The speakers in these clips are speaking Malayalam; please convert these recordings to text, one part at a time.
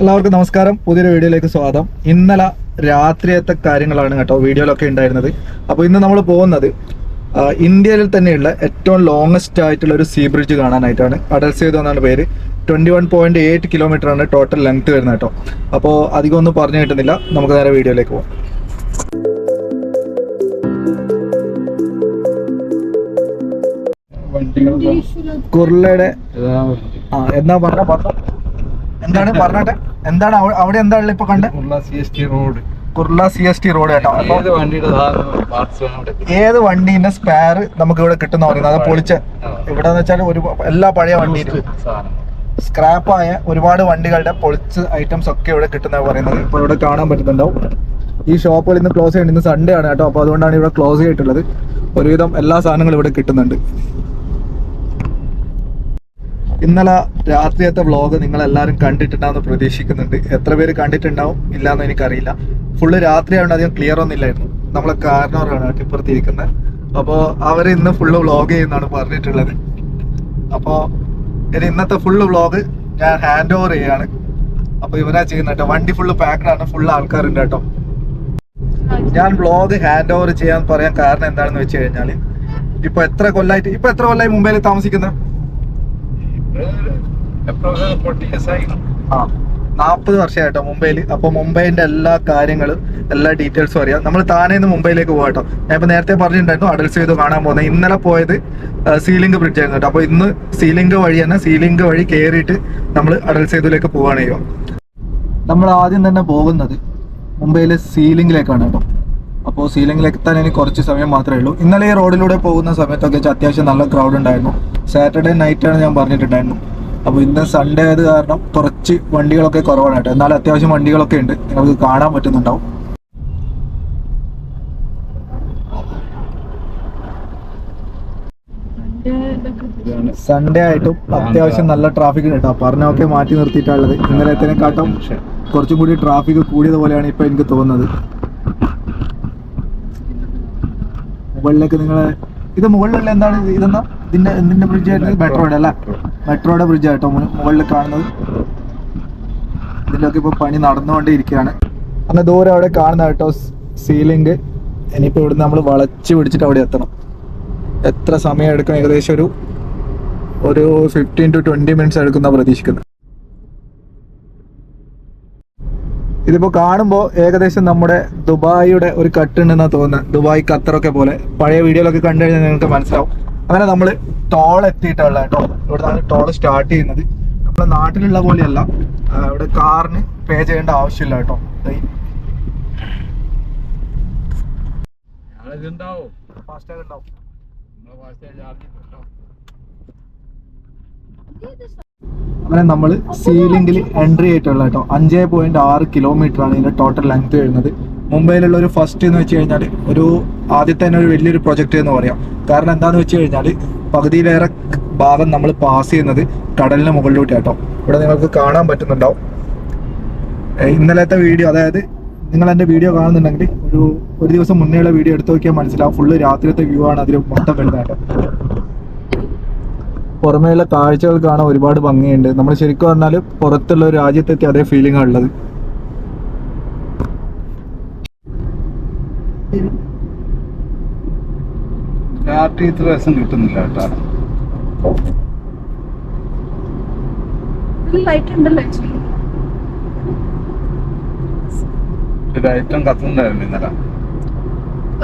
എല്ലാവർക്കും നമസ്കാരം. പുതിയൊരു വീഡിയോയിലേക്ക് സ്വാഗതം. ഇന്നലെ രാത്രിയത്തെ കാര്യങ്ങളാണ് കേട്ടോ വീഡിയോയിലൊക്കെ ഉണ്ടായിരുന്നത്. അപ്പോൾ ഇന്ന് നമ്മൾ പോകുന്നത് ഇന്ത്യയിൽ തന്നെയുള്ള ഏറ്റവും ലോങ്സ്റ്റ് ആയിട്ടുള്ള ഒരു സീ ബ്രിഡ്ജ് കാണാനായിട്ടാണ്. അടൽ സേതു എന്നാണ് പേര്. Twenty one point eight kilometre ആണ് ടോട്ടൽ ലെങ്ത് വരുന്നത് കേട്ടോ. അപ്പോൾ അധികം ഒന്നും പറഞ്ഞു കിട്ടുന്നില്ല. നമുക്ക് നേരെ വീഡിയോയിലേക്ക് പോകാം കുർളയുടെ ആ എന്നാ പറഞ്ഞ പറഞ്ഞ? എന്താണ് പറഞ്ഞോട്ടെ? എന്താണ് അവ- അവിടെ എന്താണ് ഇപ്പൊ കണ്ടത് C S T road. Kurla C S T road കേട്ടോ. ഏത് വണ്ടിയുടെ ഏത് വണ്ടീന്റെ സ്പെയർ നമുക്ക് ഇവിടെ കിട്ടുന്ന പറയുന്നത് അത് പൊളിച്ച ഇവിടെ എന്ന് വെച്ചാൽ ഒരു എല്ലാ പഴയ വണ്ടിയിലും. സ്ക്രാപ്പായ ഒരുപാട് വണ്ടികളുടെ പൊളിച്ച് ഐറ്റംസ് ഒക്കെ ഇവിടെ കിട്ടുന്ന പറയുന്നത് ഇപ്പൊ ഇവിടെ കാണാൻ പറ്റുന്നുണ്ടാവും. ഈ ഷോപ്പുകൾ ഇന്ന് ക്ലോസ് ചെയ്യുന്നത് ഇന്ന് സൺഡേ ആണ് കേട്ടോ. അപ്പൊ അതുകൊണ്ടാണ് ഇവിടെ ക്ലോസ് ചെയ്തിട്ടുള്ളത്. ഒരുവിധം എല്ലാ സാധനങ്ങളും ഇവിടെ കിട്ടുന്നുണ്ട്. ഇന്നലെ രാത്രിയത്തെ വ്ളോഗ് നിങ്ങൾ എല്ലാവരും കണ്ടിട്ടുണ്ടാവുമെന്ന് പ്രതീക്ഷിക്കുന്നുണ്ട്. എത്ര പേര് കണ്ടിട്ടുണ്ടാവും ഇല്ലാന്ന് എനിക്കറിയില്ല. ഫുള്ള് രാത്രിയായതുകൊണ്ട് അധികം ക്ലിയർ ഒന്നുമില്ലായിരുന്നു. നമ്മളെ കാരണവരാണ് ഇപ്പുറത്ത് ഇരിക്കുന്നത് അപ്പോൾ അവർ ഇന്ന് ഫുള്ള് വ്ളോഗ് ചെയ്യുന്നതാണ് പറഞ്ഞിട്ടുള്ളത്. അപ്പോൾ ഇനി ഇന്നത്തെ ഫുള്ള് വ്ളോഗ് ഞാൻ ഹാൻഡ് ഓവർ ചെയ്യാണ്. അപ്പോൾ ഇവരാ ചെയ്യുന്ന കേട്ടോ. വണ്ടി ഫുള്ള് പാക്ഡാണ് ഫുള്ള് ആൾക്കാരുണ്ട് കേട്ടോ. ഞാൻ വ്ളോഗ് ഹാൻഡ് ഓവർ ചെയ്യാൻ പറയാൻ കാരണം എന്താണെന്ന് വെച്ച് കഴിഞ്ഞാൽ ഇപ്പൊ എത്ര കൊല്ലായിട്ട് ഇപ്പൊ എത്ര കൊല്ലായി മുംബൈയിൽ താമസിക്കുന്നത് എപ്പോഴും ഫോർട്ടി ഇയേഴ്സ് ആയി ആ നാൽപ്പത് വർഷമായിട്ടോ മുംബൈയിൽ. അപ്പോൾ മുംബൈന്റെ എല്ലാ കാര്യങ്ങളും എല്ലാ ഡീറ്റെയിൽസും അറിയാം. നമ്മൾ താനേ നിന്ന് മുംബൈയിലേക്ക് പോകാം കേട്ടോ ഞാൻ ഇപ്പൊ നേരത്തെ പറഞ്ഞിട്ടുണ്ടായിരുന്നു അഡൽസ് ചെയ്ത് കാണാൻ പോകുന്നത് ഇന്നലെ പോയത് സീലിംഗ് ബ്രിഡ്ജ് ആയിരുന്നു കേട്ടോ അപ്പോൾ ഇന്ന് സീലിംഗ് വഴി തന്നെ സീലിംഗ് വഴി കയറിയിട്ട് നമ്മൾ അഡൽസ് പോവാണ് ചെയ്യുക. നമ്മൾ ആദ്യം തന്നെ പോകുന്നത് മുംബൈയിലെ സീലിംഗിലേക്കാണ് കേട്ടോ അപ്പോൾ സീലിംഗിലേക്ക് എത്താൻ ഇനി കുറച്ച് സമയം മാത്രമേ ഉള്ളൂ. ഇന്നലെ ഈ റോഡിലൂടെ പോകുന്ന സമയത്തൊക്കെ അത്യാവശ്യം നല്ല ക്രൗഡ് ഉണ്ടായിരുന്നു. സാറ്റർഡേ നൈറ്റാണ് ഞാൻ പറഞ്ഞിട്ടുണ്ടായിരുന്നു അപ്പോൾ ഇന്ന് സൺഡേ ആയത് കാരണം കുറച്ച് വണ്ടികളൊക്കെ കുറവാണ് കേട്ടോ. എന്നാലും അത്യാവശ്യം വണ്ടികളൊക്കെ ഉണ്ട്. നിങ്ങൾക്ക് കാണാൻ പറ്റുന്നുണ്ടാവും. സൺഡേ ആയിട്ടും അത്യാവശ്യം നല്ല ട്രാഫിക് കേട്ടോ. പറഞ്ഞൊക്കെ മാറ്റി നിർത്തിയിട്ടുള്ളത് ഇന്നലത്തേനെക്കാട്ടും കുറച്ചും കൂടി ട്രാഫിക് കൂടിയത് പോലെയാണ് ഇപ്പൊ എനിക്ക് തോന്നുന്നത്. മുകളിലേക്ക് നിങ്ങൾ ഇത് മുകളിലുള്ള എന്താണ് ഇതെന്നാ ഇതിന്റെ ഇതിന്റെ ബ്രിഡ്ജ് ആയിട്ട് മെട്രോയുടെ അല്ല? മെട്രോയുടെ ബ്രിഡ്ജ് ആയിട്ടോ മു- മുകളിൽ കാണുന്നത്. ഇതിലൊക്കെ ഇപ്പൊ പണി നടന്നുകൊണ്ടിരിക്കുകയാണ് അന്ന് ദൂരെ അവിടെ കാണുന്ന കേട്ടോ സീലിംഗ് ഇനിയിപ്പോ ഇവിടുന്ന് നമ്മൾ വളച്ച് പിടിച്ചിട്ട് അവിടെ എത്തണം. എത്ര സമയം എടുക്കും ഏകദേശം ഒരു ഒരു ഫിഫ്റ്റീൻ ടു ട്വന്റി മിനിറ്റ്സ് എടുക്കുന്ന പ്രതീക്ഷിക്കുന്നത് ഇതിപ്പോ കാണുമ്പോൾ ഏകദേശം നമ്മുടെ ദുബായിയുടെ ഒരു കട്ട് കട്ടുണ്ടെന്നാ തോന്നുന്നത് ദുബായ് ഖത്തറൊക്കെ പോലെ. പഴയ വീഡിയോയിലൊക്കെ കണ്ടു കഴിഞ്ഞാൽ നിങ്ങൾക്ക് മനസ്സിലാവും. അങ്ങനെ നമ്മൾ ടോൾ എത്തിയിട്ടുള്ള കേട്ടോ. ഇവിടുന്നാണ് ടോൾ സ്റ്റാർട്ട് ചെയ്യുന്നത്. നമ്മുടെ നാട്ടിലുള്ള പോലെയല്ല. ഇവിടെ കാറിന് പേ ചെയ്യേണ്ട ആവശ്യമില്ല കേട്ടോ. ഫാസ്റ്റാഗ് ഉണ്ടാവും നമ്മളെ ഭാഷ ചാർജ് ഉണ്ടാവും അങ്ങനെ നമ്മൾ സീലിംഗിൽ എൻട്രി ആയിട്ടുള്ള കേട്ടോ അഞ്ച് പോയിന്റ് ആറ് കിലോമീറ്റർ ആണ് ഇതിന്റെ ടോട്ടൽ ലെങ്ത് വരുന്നത്. മുംബൈയിലുള്ള ഒരു ഫസ്റ്റ് എന്ന് വെച്ച് കഴിഞ്ഞാൽ ഒരു ആദ്യത്തെ തന്നെ ഒരു വലിയൊരു പ്രൊജക്ട് എന്ന് പറയാം. കാരണം എന്താണെന്ന് വെച്ച് കഴിഞ്ഞാൽ പകുതിയിലേറെ ഭാഗം നമ്മൾ പാസ് ചെയ്യുന്നത് കടലിന് മുകളിലോട്ട് കേട്ടോ ഇവിടെ നിങ്ങൾക്ക് കാണാൻ പറ്റുന്നുണ്ടാവും. ഇന്നലത്തെ വീഡിയോ അതായത് നിങ്ങൾ എന്റെ വീഡിയോ കാണുന്നുണ്ടെങ്കിൽ ഒരു ഒരു ദിവസം മുന്നേയുള്ള വീഡിയോ എടുത്തു നോക്കിയാൽ മനസ്സിലാവും. ഫുള്ള് രാത്രിയത്തെ വ്യൂ ആണ് അതിൽ മൊത്തം വരുന്നത് പുറമേയുള്ള കാഴ്ചകൾ കാണാൻ ഒരുപാട് ഭംഗിയുണ്ട്. നമ്മൾ ശരിക്കും പറഞ്ഞാൽ പുറത്തുള്ള ഒരു രാജ്യത്തെത്തി അതേ ഫീലിംഗ് ആണ് ഉള്ളത്. രാത്രി ഇത്ര രസം കിട്ടുന്നില്ല കേട്ടോ. ലൈറ്റും കത്തുന്നുണ്ടായിരുന്നു ഇന്നലെ.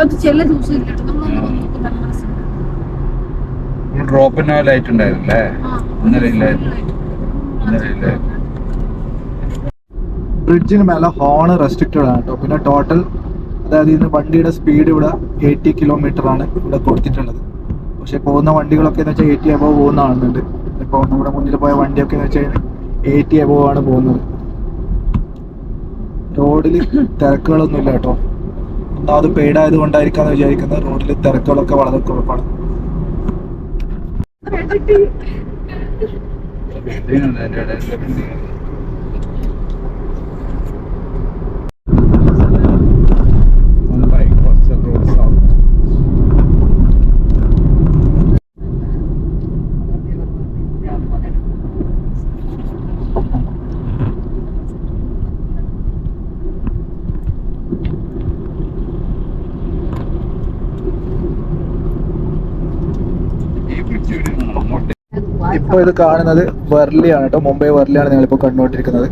അത് ചില ദിവസം ഇല്ല കേട്ടോ നമ്മൾ നോക്കുമ്പോൾ നല്ല രസമുണ്ട്. ഡ്രോപ്പിന് ലൈറ്റ് ഇന്നലെ light. ഇന്നലെ ഇല്ലായിരുന്നു ബ്രിഡ്ജിന് മേലെ റെസ്ട്രിക്റ്റഡ് ആണ് കേട്ടോ. പിന്നെ ടോട്ടൽ അതായത് ഇന്ന് വണ്ടിയുടെ സ്പീഡ് ഇവിടെ എയ്റ്റി കിലോമീറ്റർ ആണ് ഇവിടെ കൊടുത്തിട്ടുള്ളത്. പക്ഷെ പോകുന്ന വണ്ടികളൊക്കെ എന്ന് വെച്ചാൽ എയ്റ്റി അബോവ് പോകുന്ന ആളുണ്ട്. ഇപ്പോൾ നമ്മുടെ മുന്നിൽ പോയ വണ്ടിയൊക്കെ എന്ന് വെച്ചാൽ എയ്റ്റി അബോവ് ആണ് പോകുന്നത്. റോഡിൽ തിരക്കുകളൊന്നുമില്ല കേട്ടോ. ഒന്നാമത് പെയ്ഡ് ആയതുകൊണ്ടായിരിക്കാന്ന് വിചാരിക്കുന്നത് റോഡിൽ തിരക്കുകളൊക്കെ വളരെ കുറവാണ്. ബിൽഡിംഗ് നമ്മളിപ്പോ ഇത് കാണുന്നത് വെർലിയാണ് കേട്ടോ മുംബൈ വെർലിയാണ് നിങ്ങളിപ്പോ കണ്ടുകൊണ്ടിരിക്കുന്നത്.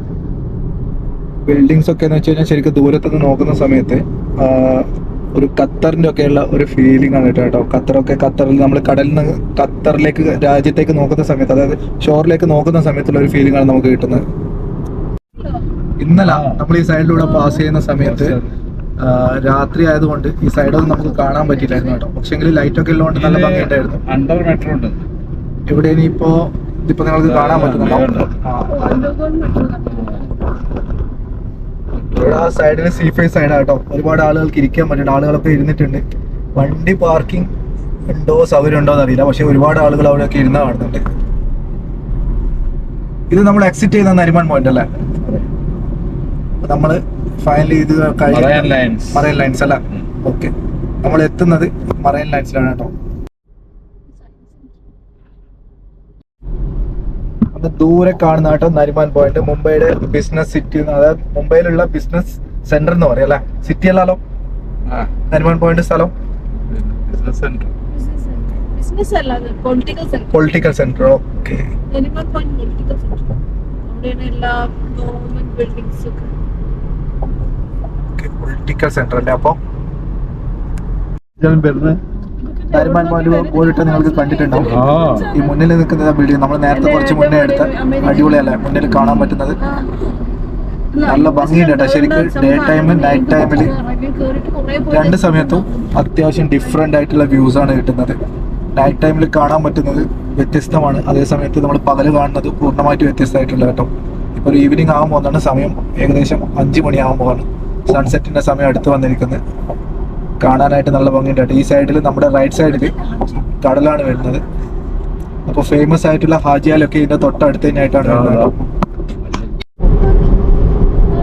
ബിൽഡിങ്സ് ഒക്കെ എന്ന് വെച്ച് കഴിഞ്ഞാൽ ശരിക്കും ദൂരത്തുനിന്ന് നോക്കുന്ന സമയത്ത് ഒരു ഖത്തറിന്റെ ഉള്ള ഒരു ഫീലിംഗ് ആണ് കേട്ടോ കേട്ടോ ഖത്തറൊക്കെ ഖത്തറിൽ നമ്മൾ കടലിൽ നിന്ന് ഖത്തറിലേക്ക് രാജ്യത്തേക്ക് നോക്കുന്ന സമയത്ത് അതായത് ഷോറിലേക്ക് നോക്കുന്ന സമയത്തുള്ള ഒരു ഫീലിംഗ് ആണ് നമുക്ക് കിട്ടുന്നത്. ഇന്നലെ നമ്മൾ ഈ സൈഡിലൂടെ പാസ് ചെയ്യുന്ന സമയത്ത് രാത്രി ആയതുകൊണ്ട് ഈ സൈഡൊന്നും നമുക്ക് കാണാൻ പറ്റിയില്ലായിരുന്നു കേട്ടോ പക്ഷെങ്കിൽ ലൈറ്റ് ഒക്കെ ഉള്ളതുകൊണ്ട് നല്ല ഭംഗിയുണ്ടായിരുന്നു. അണ്ടർ മെട്രോ ഉണ്ട്. ഇവിടെ ഇനിയിപ്പോ ഇതിപ്പോ നിങ്ങൾക്ക് കാണാൻ പറ്റുന്നുണ്ടോ? ആ, ഇവിടെ ആ സൈഡിൽ സീ സൈഡ് ആട്ടോ ഒരുപാട് ആളുകൾക്ക് ഇരിക്കാൻ പറ്റുന്നുണ്ട് ആളുകളൊക്കെ ഇരുന്നിട്ടുണ്ട്. വണ്ടി പാർക്കിംഗ് ഉണ്ടോ? സൗകര്യം ഉണ്ടോ എന്ന് അറിയില്ല പക്ഷെ ഒരുപാട് ആളുകൾ അവിടെയൊക്കെ ഇരുന്നാ കാണുന്നുണ്ട്. ഇത് നമ്മൾ എക്സിറ്റ് ചെയ്ത നരിമാൻ പോയിന്റ് അല്ലേ? നമ്മൾ ഫൈനലി ഇത് മറൈൻ ലൈൻസ് മറൈൻ ലൈൻസ് അല്ല. ഓക്കെ നമ്മൾ എത്തുന്നത് മറൈൻ ലൈൻസിലാണ് കേട്ടോ. അത് ദൂരെ കാണുന്ന കേട്ടോ നരിമാൻ പോയിന്റ് മുംബൈയുടെ ബിസിനസ് സിറ്റി അതായത് മുംബൈയിലുള്ള ബിസിനസ് സെന്റർ എന്ന് പറയാം അല്ലെ? സിറ്റി അല്ലല്ലോ നരിമാൻ പോയിന്റ് സ്ഥലം? ബിസിനസ് സെന്റർ ബിസിനസ് അല്ല അത് political centre okay point political centre അല്ലേ അപ്പൊ? നരിമാൻ പോയിന്റ് പോയിട്ട് നിങ്ങൾക്ക് കണ്ടിട്ടുണ്ടാവും. ഈ മുന്നിൽ നിൽക്കുന്ന ബിൽഡിംഗ് നമ്മൾ നേരത്തെ കുറച്ച് മുന്നേ എടുത്ത അടിപൊളിയല്ല? മുന്നിൽ കാണാൻ പറ്റുന്നത്. നല്ല ഭംഗിയുണ്ട് കേട്ടോ. ശരിക്കും ഡേ ടൈമിൽ നൈറ്റ് ടൈമിൽ രണ്ട് സമയത്തും അത്യാവശ്യം ഡിഫറെന്റ് ആയിട്ടുള്ള വ്യൂസ് ആണ് കിട്ടുന്നത്. നൈറ്റ് ടൈമിൽ കാണാൻ പറ്റുന്നത് വ്യത്യസ്തമാണ്. അതേ സമയത്ത് നമ്മൾ പകൽ കാണുന്നത് പൂർണമായിട്ട് വ്യത്യസ്തമായിട്ടുള്ള കേട്ടോ. ഇപ്പൊ ഒരു ഈവനിങ് ആകാൻ പോകുന്നതാണ് സമയം ഏകദേശം അഞ്ച് മണിയാകാൻ പോകാണ് സൺസെറ്റിന്റെ സമയം അടുത്ത് വന്നിരിക്കുന്നത്. കാണാനായിട്ട് നല്ല ഭംഗിയുണ്ട്. കേട്ടോ. ഈ സൈഡിൽ നമ്മുടെ റൈറ്റ് സൈഡിൽ കടലാണ് വരുന്നത്. അപ്പോൾ ഫേമസ് ആയിട്ടുള്ള ഹാജിയാലൊക്കെ ഇതിന്റെ തൊട്ടടുത്ത് തന്നെയായിട്ടാണ് വരുന്നത്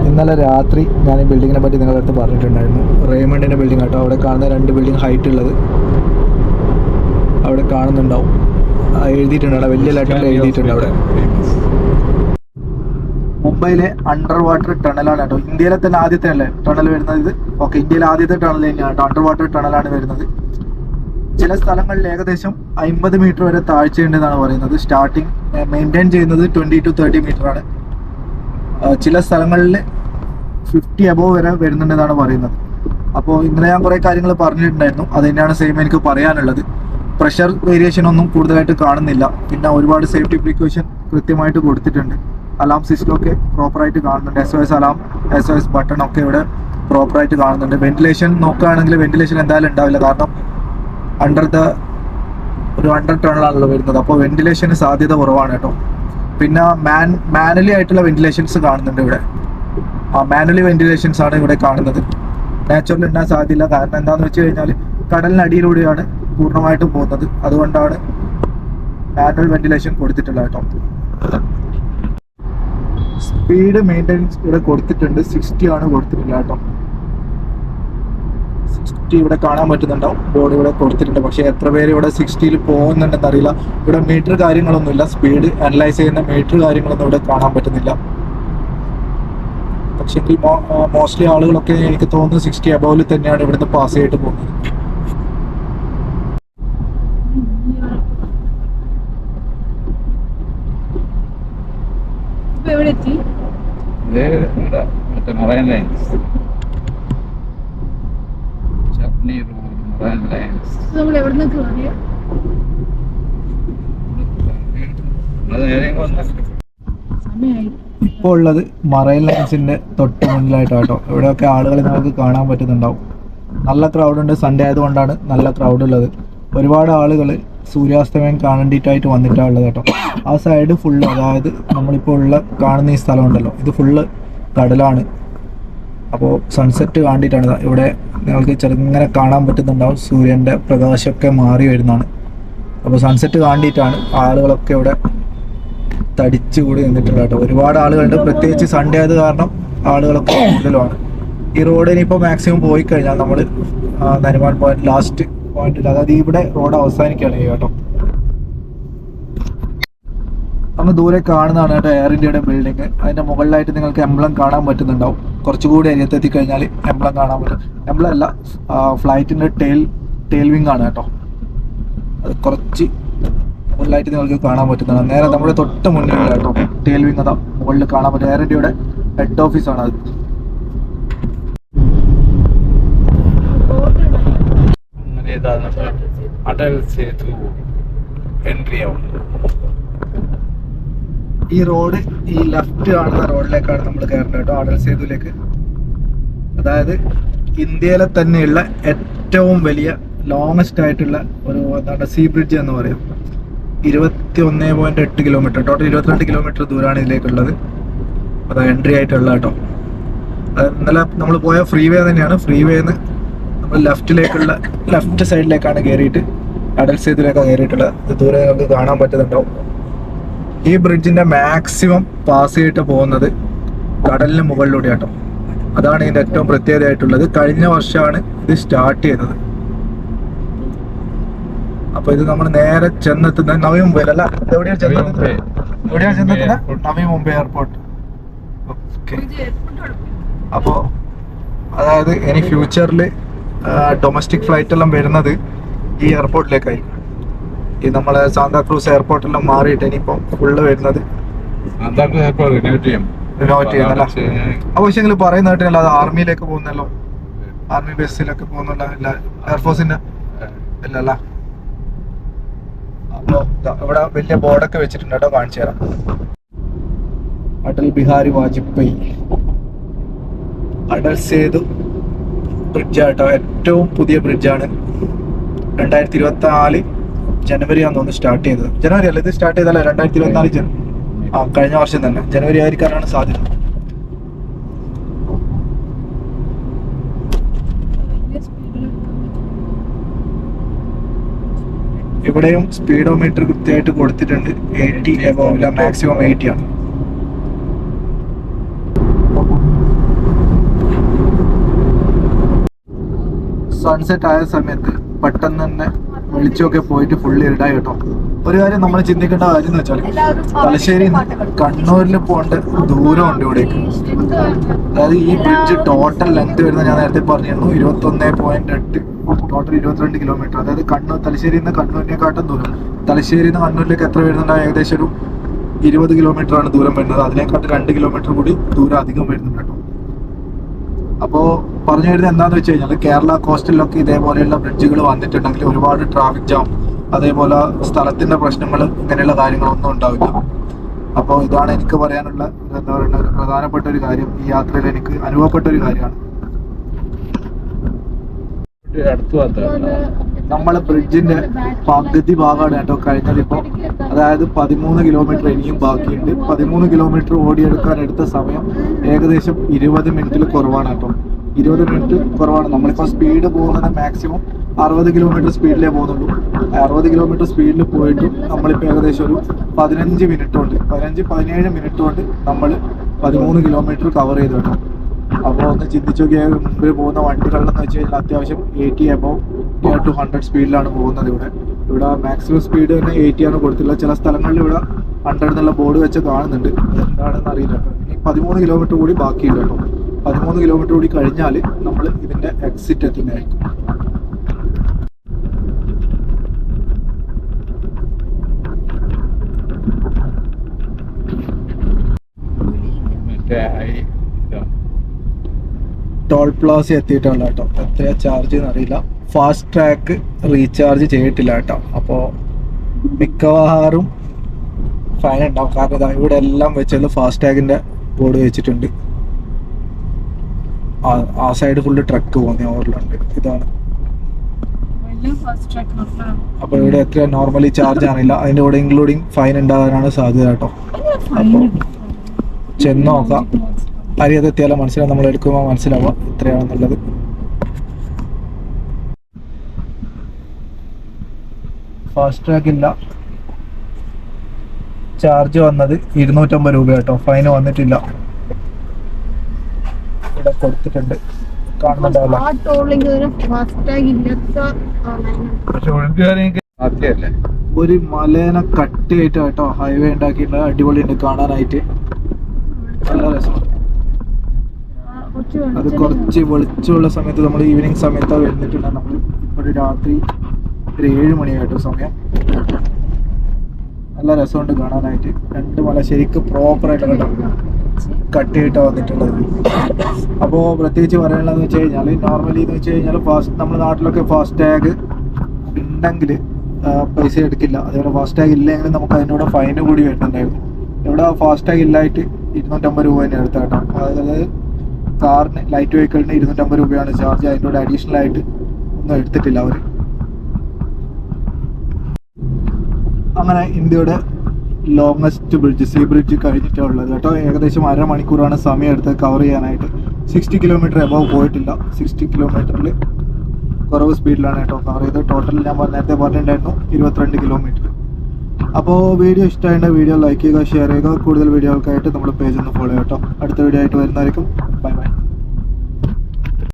ഇന്നലെ രാത്രി ഞാൻ ഈ ബിൽഡിങ്ങിനെ പറ്റി നിങ്ങളുടെ അടുത്ത് പറഞ്ഞിട്ടുണ്ടായിരുന്നു. റേമണ്ടിന്റെ ബിൽഡിംഗ് ആട്ടോ. അവിടെ കാണുന്ന രണ്ട് ബിൽഡിംഗ് ഹൈറ്റ് ഉള്ളത്. അവിടെ കാണുന്നുണ്ടാവും. എഴുതിയിട്ടുണ്ട് അവിടെ വലിയ ലെറ്ററിൽ എഴുതിയിട്ടുണ്ട് അവിടെ? മുംബൈയിലെ അണ്ടർ വാട്ടർ ടണലാണ് കേട്ടോ. ഇന്ത്യയിലെ തന്നെ ആദ്യത്തെ അല്ലേ ടണൽ വരുന്നത്? ഇത് ഓക്കെ ഇന്ത്യയിലെ ആദ്യത്തെ ടണൽ തന്നെയാണ് കേട്ടോ. അണ്ടർ വാട്ടർ ടണലാണ് വരുന്നത്. ചില സ്ഥലങ്ങളിൽ ഏകദേശം അമ്പത് മീറ്റർ വരെ താഴ്ചയുണ്ടെന്നാണ് പറയുന്നത്. സ്റ്റാർട്ടിങ് മെയിന്റെയിൻ ചെയ്യുന്നത് ട്വന്റി ടു തേർട്ടി മീറ്റർ ആണ്. ചില സ്ഥലങ്ങളിൽ ഫിഫ്റ്റി അബോവ് വരെ വരുന്നുണ്ടെന്നാണ് പറയുന്നത്. അപ്പോൾ ഇന്നലെ ഞാൻ കുറേ കാര്യങ്ങൾ പറഞ്ഞിട്ടുണ്ടായിരുന്നു. അത് തന്നെയാണ് സെയിം എനിക്ക് പറയാനുള്ളത്. പ്രഷർ വേരിയേഷൻ ഒന്നും കൂടുതലായിട്ട് കാണുന്നില്ല. പിന്നെ ഒരുപാട് സേഫ്റ്റി പ്രിക്കോഷൻ കൃത്യമായിട്ട് കൊടുത്തിട്ടുണ്ട്. അലാം സിസ്റ്റം ഒക്കെ പ്രോപ്പറായിട്ട് കാണുന്നുണ്ട്. S O S alarm S O S button ഒക്കെ ഇവിടെ പ്രോപ്പറായിട്ട് കാണുന്നുണ്ട്. വെന്റിലേഷൻ നോക്കുകയാണെങ്കിൽ വെന്റിലേഷൻ എന്തായാലും ഉണ്ടാവില്ല. കാരണം അണ്ടർ ദ ഒരു അണ്ടർ ടണലാണല്ലോ വരുന്നത്. അപ്പോൾ വെന്റിലേഷന് സാധ്യത കുറവാണ് കേട്ടോ. പിന്നെ മാൻ മാനുവലി ആയിട്ടുള്ള വെന്റിലേഷൻസ് കാണുന്നുണ്ട് ഇവിടെ. ആ മാനുവലി വെന്റിലേഷൻസ് ആണ് ഇവിടെ കാണുന്നത്. നാച്ചുറൽ ഉണ്ടാൻ സാധ്യതയില്ല കാരണം എന്താന്ന് വെച്ച് കഴിഞ്ഞാൽ കടലിനടിയിലൂടെയാണ് പൂർണമായിട്ടും പോകുന്നത്. അതുകൊണ്ടാണ് മാനുവൽ വെന്റിലേഷൻ കൊടുത്തിട്ടുള്ളത് കേട്ടോ. സ്പീഡ് മെയിന്റെനൻസ് ഇവിടെ കൊടുത്തിട്ടുണ്ട്. സിക്സ്റ്റി ആണ് കൊടുത്തിട്ടില്ല കേട്ടോ. സിക്സ്റ്റി ഇവിടെ കാണാൻ പറ്റുന്നുണ്ടാവും. ബോർഡ് ഇവിടെ കൊടുത്തിട്ടുണ്ട്. പക്ഷേ എത്ര പേര് ഇവിടെ സിക്സ്റ്റിയിൽ പോകുന്നുണ്ടെന്ന് അറിയില്ല. ഇവിടെ മീറ്റർ കാര്യങ്ങളൊന്നുമില്ല സ്പീഡ് അനലൈസ് ചെയ്യുന്ന മീറ്റർ കാര്യങ്ങളൊന്നും ഇവിടെ കാണാൻ പറ്റുന്നില്ല. പക്ഷേ മോസ്റ്റ്ലി ആളുകളൊക്കെ എനിക്ക് തോന്നുന്നു സിക്സ്റ്റി അബോവിൽ തന്നെയാണ് ഇവിടുന്ന് പാസ് ചെയ്തിട്ട് പോകുന്നത്. ഇപ്പൊ എവിടെ എത്തി? ഇത് മറ്റേ മറൈൻ ലൈൻസ് ചട്നി റോഡ് മറൈൻ ലൈൻസ് നമ്മൾ എവിടെ നിന്ന് കയറിയ ഇപ്പോൾ ഉള്ളത് മറൈൻ ലൈൻസിന്റെ തൊട്ട് മുന്നിലായിട്ടോ ഇവിടെയൊക്കെ ആളുകളെ നമുക്ക് കാണാൻ പറ്റുന്നുണ്ടാവും. നല്ല ക്രൗഡ് ഉണ്ട്. സൺഡേ ആയതുകൊണ്ടാണ് നല്ല ക്രൗഡ് ഉള്ളത്. ഒരുപാട് ആളുകൾ സൂര്യാസ്തമയം കാണേണ്ടിയിട്ടായിട്ട് വന്നിട്ടാണ് ഉള്ളത് കേട്ടോ. ആ സൈഡ് ഫുള്ള് അതായത് നമ്മളിപ്പോൾ ഉള്ള കാണുന്ന ഈ സ്ഥലം ഉണ്ടല്ലോ. ഇത് ഫുള്ള് കടലാണ്. അപ്പോൾ സൺസെറ്റ് കാണിയിട്ടാണ് ഇവിടെ നിങ്ങൾക്ക് ചെറുങ്ങനെ കാണാൻ പറ്റുന്നുണ്ടാവും. സൂര്യന്റെ പ്രകാശമൊക്കെ മാറി വരുന്നതാണ്. അപ്പോൾ സൺസെറ്റ് കാണിയിട്ടാണ് ആളുകളൊക്കെ ഇവിടെ തടിച്ചു കൂടി നിന്നിട്ടുള്ള കേട്ടോ. ഒരുപാട് ആളുകളുണ്ട്. പ്രത്യേകിച്ച് സൺഡേ ആയത് കാരണം ആളുകളൊക്കെ കൂടുതലുമാണ്. ഈ റോഡിനിപ്പോൾ മാക്സിമം പോയി കഴിഞ്ഞാൽ നമ്മൾ നരിമാൻ പോയിന്റ് ലാസ്റ്റ് പോയിന്റിൽ അതായത് ഇവിടെ റോഡ് അവസാനിക്കുകയാണ് കേട്ടോ അങ്ങ് ദൂരെ കാണുന്നതാണ് കേട്ടോ എയർ ഇന്ത്യയുടെ ബിൽഡിംഗ് അതിന്റെ മുകളിലായിട്ട് നിങ്ങൾക്ക് എംബ്ലം കാണാൻ പറ്റുന്നുണ്ടാവും. കുറച്ചുകൂടി അരിയത്തെത്തി കഴിഞ്ഞാൽ എംബ്ലം കാണാൻ പറ്റും. എംബ്ലം അല്ല ഫ്ലൈറ്റിന്റെ ടെയിൽ ടെയിൽ വിങ് ആണ് കേട്ടോ. അത് കുറച്ച് മുകളിലായിട്ട് നിങ്ങൾക്ക് കാണാൻ പറ്റുന്നതാണ്. നേരെ നമ്മുടെ തൊട്ട് മുന്നിൽ കേട്ടോ ടെയിൽ വിങ് അതാ മുകളിൽ കാണാൻ പറ്റും. എയർ ഇന്ത്യയുടെ ഹെഡ് ഓഫീസാണ് അത്. അടൽ സേതു എൻട്രി ആവും ഈ റോഡ് ഈ ലെഫ്റ്റ് കാണുന്ന റോഡിലേക്കാണ് നമ്മൾ കയറേണ്ടത് കേട്ടോ അടൽ സേതുവിലേക്ക്. അതായത് ഇന്ത്യയിലെ തന്നെയുള്ള ഏറ്റവും വലിയ ലോങ്സ്റ്റ് ആയിട്ടുള്ള ഒരു എന്താണ് സീ ബ്രിഡ്ജ് എന്ന് പറയും. ഇരുപത്തി ഒന്നേ പോയിന്റ് എട്ട് കിലോമീറ്റർ ടോട്ടൽ ഇരുപത്തിരണ്ട് കിലോമീറ്റർ ദൂരമാണ് ഇതിലേക്കുള്ളത്. അതാ എൻട്രി ആയിട്ടുള്ള കേട്ടോ. ഇന്നലെ നമ്മൾ പോയ ഫ്രീ വേ തന്നെയാണ്. ഫ്രീ വേന്ന് നമ്മൾ ലെഫ്റ്റിലേക്കുള്ള ലെഫ്റ്റ് സൈഡിലേക്കാണ് കയറിയിട്ട് അടൽ സേതുവിലേക്കാണ് കയറിയിട്ടുള്ളത് ദൂരെ നമുക്ക് കാണാൻ പറ്റുന്നുണ്ടാവും. ഈ ബ്രിഡ്ജിന്റെ മാക്സിമം പാസ് ചെയ്തിട്ട് പോകുന്നത് കടലിന് മുകളിലൂടെ ആട്ടോ അതാണ് ഇതിന്റെ ഏറ്റവും പ്രത്യേകതയായിട്ടുള്ളത്. കഴിഞ്ഞ വർഷമാണ് ഇത് സ്റ്റാർട്ട് ചെയ്തത്. അപ്പൊ ഇത് നമ്മൾ നേരെ ചെന്നെത്തുന്ന നവി മുംബൈ അല്ല? എവിടെയാണ് ചെന്നെത്തുന്നത് എവിടെയാണ് ചെന്നെത്തുന്നത് നവി മുംബൈ എയർപോർട്ട്. ഓക്കെ. അപ്പോ അതായത് ഇനി ഫ്യൂച്ചറിൽ ഡൊമസ്റ്റിക് ഫ്ലൈറ്റ് എല്ലാം വരുന്നത് ഈ എയർപോർട്ടിലേക്കായി ഈ നമ്മളെ സാന്താക്രൂസ് എയർപോർട്ടെല്ലാം മാറിയിട്ട് ഇനിയിപ്പോ ഫുള്ള് വരുന്നത് റിനോവേറ്റ് ചെയ്യുന്നല്ല അപ്പൊ പക്ഷെ നിങ്ങൾ പറയുന്ന കേട്ടില്ല അത് ആർമിയിലേക്ക് പോകുന്നല്ലോ. ആർമി ബസ്സിലൊക്കെ പോകുന്നല്ല. ഇല്ല എയർഫോഴ്സിന്റെ ഇല്ലല്ല? അപ്പൊ ഇവിടെ വലിയ ബോർഡൊക്കെ വെച്ചിട്ടുണ്ട് കേട്ടോ. കാണിച്ചു തരാം. അടൽ ബിഹാരി വാജ്പേയി അടൽ സേതു ബ്രിഡ്ജ് ആട്ടോ. ഏറ്റവും പുതിയ ബ്രിഡ്ജാണ് രണ്ടായിരത്തി ഇരുപത്തി നാല് ജനുവരി ആണ് തോന്നുന്നു സ്റ്റാർട്ട് ചെയ്തത്. ജനുവരി അല്ല ഇത് സ്റ്റാർട്ട് ചെയ്തല്ല രണ്ടായിരത്തി ഇരുപത്തി നാല് ആ കഴിഞ്ഞ വർഷം തന്നെ. ജനുവരി ആയിരിക്കാനാണ് സാധ്യത. ഇവിടെയും സ്പീഡോമീറ്റർ കൃത്യമായിട്ട് കൊടുത്തിട്ടുണ്ട്. എയ്റ്റി എബോവില്ല മാക്സിമം എയ്റ്റി ആണ്. സൺസെറ്റ് ആയ സമയത്ത് പെട്ടെന്ന് തന്നെ വെളിച്ചമൊക്കെ പോയിട്ട് ഫുള്ള് ഇരുടായി കേട്ടോ. ഒരു കാര്യം നമ്മൾ ചിന്തിക്കേണ്ട കാര്യം എന്ന് വെച്ചാൽ തലശ്ശേരി കണ്ണൂരിൽ പോകേണ്ട ദൂരമുണ്ട് ഇവിടേക്ക്. അതായത് ഈ ബ്രിഡ്ജ് ടോട്ടൽ ലെങ്ത് വരുന്ന ഞാൻ നേരത്തെ പറഞ്ഞിരുന്നു ഇരുപത്തൊന്ന് പോയിന്റ് എട്ട് ടോട്ടൽ ഇരുപത്തിരണ്ട് കിലോമീറ്റർ അതായത് കണ്ണൂർ തലശ്ശേരി നിന്ന് കണ്ണൂരിനെക്കാട്ടും ദൂരം. തലശ്ശേരി നിന്ന് കണ്ണൂരിലേക്ക് എത്ര വരുന്നുണ്ട് ഏകദേശം ഒരു ഇരുപത് കിലോമീറ്റർ ആണ് ദൂരം വരുന്നത്. അതിനെക്കാട്ടും രണ്ട് കിലോമീറ്റർ കൂടി ദൂരം അധികം വരുന്നുണ്ട് കേട്ടോ. അപ്പോ പറഞ്ഞു വരുന്നത് എന്താണെന്ന് വെച്ച് കഴിഞ്ഞാൽ കേരള കോസ്റ്റിലൊക്കെ ഇതേപോലെയുള്ള ബ്രിഡ്ജുകൾ വന്നിട്ടുണ്ടെങ്കിൽ ഒരുപാട് ട്രാഫിക് ജാം അതേപോലെ സ്ഥലത്തിന്റെ പ്രശ്നങ്ങൾ ഇങ്ങനെയുള്ള കാര്യങ്ങളൊന്നും ഉണ്ടാവില്ല. അപ്പോൾ ഇതാണ് എനിക്ക് പറയാനുള്ള എന്താ പറയുക ഒരു പ്രധാനപ്പെട്ട ഒരു കാര്യം. ഈ യാത്രയിൽ എനിക്ക് അനുഭവപ്പെട്ട ഒരു കാര്യമാണ്. അടുത്ത് നമ്മൾ ബ്രിഡ്ജിന്റെ പകുതി ഭാഗമാണ് കേട്ടോ കഴിഞ്ഞത് ഇപ്പോൾ അതായത് പതിമൂന്ന് കിലോമീറ്റർ ഇനിയും ബാക്കിയുണ്ട്. പതിമൂന്ന് കിലോമീറ്റർ ഓടിയെടുക്കാൻ എടുത്ത സമയം ഏകദേശം ഇരുപത് മിനിറ്റിൽ കുറവാണ് കേട്ടോ. ഇരുപത് മിനിറ്റ് കുറവാണ്. നമ്മളിപ്പോൾ സ്പീഡ് പോകുന്നത് മാക്സിമം അറുപത് കിലോമീറ്റർ സ്പീഡിലേ പോകുന്നുള്ളൂ. അറുപത് കിലോമീറ്റർ സ്പീഡിൽ പോയിട്ടും നമ്മളിപ്പോൾ ഏകദേശം ഒരു പതിനഞ്ച് മിനിറ്റ് കൊണ്ട് പതിനഞ്ച് പതിനേഴ് മിനിറ്റ് കൊണ്ട് നമ്മൾ പതിമൂന്ന് കിലോമീറ്റർ കവർ ചെയ്തു കേട്ടോ. അപ്പോൾ ഒന്ന് ചിന്തിച്ചു നോക്കിയാൽ മുമ്പിൽ പോകുന്ന വണ്ടികളിലെന്ന് വെച്ച് കഴിഞ്ഞാൽ അത്യാവശ്യം എയ്റ്റി എബോ ടു ഹൺഡ്രഡ് സ്പീഡിലാണ് പോകുന്നത് ഇവിടെ. ഇവിടെ മാക്സിമം സ്പീഡ് തന്നെ എയ്റ്റി ആണ് കൊടുത്തിട്ടുള്ളത് ചില സ്ഥലങ്ങളിൽ ഇവിടെ ഹൺഡ്രഡ് എന്നുള്ള ബോർഡ് വെച്ച് കാണുന്നുണ്ട്. എന്താണെന്ന് അറിയില്ല ഇനി പതിമൂന്ന് കിലോമീറ്റർ കൂടി ബാക്കിയുണ്ട് കേട്ടോ. പതിമൂന്ന് കിലോമീറ്റർ കൂടി കഴിഞ്ഞാൽ നമ്മൾ ഇതിന്റെ എക്സിറ്റ് എത്തുന്നതായിരിക്കും മറ്റേ ഐ ഇതാണ്. ടോൾ പ്ലാസ എത്തിയിട്ടുള്ള കേട്ടോ. എത്രയാ ചാർജ് എന്ന് അറിയില്ല ഫാസ്റ്റ് ട്രാക്ക് റീചാർജ് ചെയ്തിട്ടില്ല കേട്ടോ. അപ്പോൾ മിക്കവാറും ഫൈൻ ഉണ്ടാവും. കാരണം ഇതാ ഇവിടെ എല്ലാം വെച്ചാൽ ഫാസ്റ്റ് ടാഗിന്റെ ബോർഡ് വെച്ചിട്ടുണ്ട്. ആ- സൈഡ് ഫുള്ള് ട്രക്ക് പോകുന്ന ഓവറിലുണ്ട് ഇതാണ്. അപ്പൊ ഇവിടെ എത്ര നോർമലി ചാർജ് ആണില്ല അതിന്റെ കൂടെ ഇൻക്ലൂഡിങ് ഫൈൻ ഉണ്ടാകാനാണ് സാധ്യത കേട്ടോ. അപ്പൊ ചെന്ന് എത്തിയാലും? മനസ്സിലാവും. നമ്മൾ എടുക്കുമ്പോൾ മനസ്സിലാവുക. ഇത്രയാണെന്നുള്ളത് ഫാസ്റ്റ് ട്രാക്ക് ഇല്ല. ചാർജ് വന്നത് ഇരുന്നൂറ്റമ്പത് രൂപ കേട്ടോ ഫൈൻ വന്നിട്ടില്ല. ഇവിടെ കൊടുത്തിട്ടുണ്ട്. കാണുന്നുണ്ടാവില്ല ഒരു മലേനെ കട്ടിയായിട്ട് കേട്ടോ ഹൈവേ ഉണ്ടാക്കിയിട്ടുണ്ട് അടിപൊളിയുണ്ട് കാണാനായിട്ട് നല്ല രസമാണ് ആ, കുറച്ച് അത് കുറച്ച് വെളിച്ചമുള്ള സമയത്ത് നമ്മൾ ഈവനിങ് സമയത്താണ് വരുന്നിട്ടുണ്ട് നമ്മൾ ഒരു രാത്രി ഒരു ഏഴ് മണിയായിട്ട് സമയം. നല്ല രസമുണ്ട് കാണാനായിട്ട്. രണ്ട് മല ശരിക്കും പ്രോപ്പറായിട്ട് കണ്ടു? കട്ട് ചെയ്തിട്ടാണ് വന്നിട്ടുള്ളത്. അപ്പോൾ പ്രത്യേകിച്ച് പറയാനുള്ളതെന്ന് വെച്ച് കഴിഞ്ഞാൽ നോർമലി എന്ന് വെച്ച് കഴിഞ്ഞാൽ ഫാസ്റ്റ് നമ്മുടെ നാട്ടിലൊക്കെ ഫാസ്റ്റ് ടാഗ് ഉണ്ടെങ്കിൽ പൈസ എടുക്കില്ല. അതേപോലെ ഫാസ്റ്റ് ടാഗ് ഇല്ലെങ്കിൽ നമുക്ക് അതിനോട് ഫൈൻ ഫൈന് കൂടി വരുന്നുണ്ടായിരുന്നു ഇവിടെ ഫാസ്റ്റ് ടാഗ് ഇല്ലായിട്ട് ഇരുന്നൂറ്റമ്പത് രൂപ തന്നെ എടുത്ത കേട്ടോ. അതായത് കാറിന് ലൈറ്റ് വെഹിക്കിളിന് ഇരുന്നൂറ്റമ്പത് രൂപയാണ് ചാർജ് അതിന്റെ കൂടെ അഡീഷണൽ ആയിട്ട് ഒന്നും എടുത്തിട്ടില്ല അവർ അങ്ങനെ ഇന്ത്യയുടെ ലോങ്ങസ്റ്റ് ബ്രിഡ്ജ് സീ ബ്രിഡ്ജ് കഴിഞ്ഞിട്ടേ ഉള്ളത് കേട്ടോ. ഏകദേശം അരമണിക്കൂറാണ് സമയം എടുത്ത് കവർ ചെയ്യാനായിട്ട്. സിക്സ്റ്റി കിലോമീറ്റർ എബവ് പോയിട്ടില്ല. സിക്സ്റ്റി കിലോമീറ്ററിൽ കുറവ് സ്പീഡിലാണ് കേട്ടോ കവർ ചെയ്തത്. ടോട്ടൽ ഞാൻ നേരത്തെ പറഞ്ഞിട്ടുണ്ടായിരുന്നു ഇരുപത്തിരണ്ട് കിലോമീറ്റർ അപ്പോൾ വീഡിയോ ഇഷ്ടമായിട്ട് വീഡിയോ ലൈക്ക് ചെയ്യുക ഷെയർ ചെയ്യുക. കൂടുതൽ വീഡിയോകൾക്കായിട്ട് നമ്മുടെ പേജ് ഒന്ന് ഫോളോ ചെയ്യട്ടോ അടുത്ത വീഡിയോ ആയിട്ട് വരുന്നതായിരിക്കും.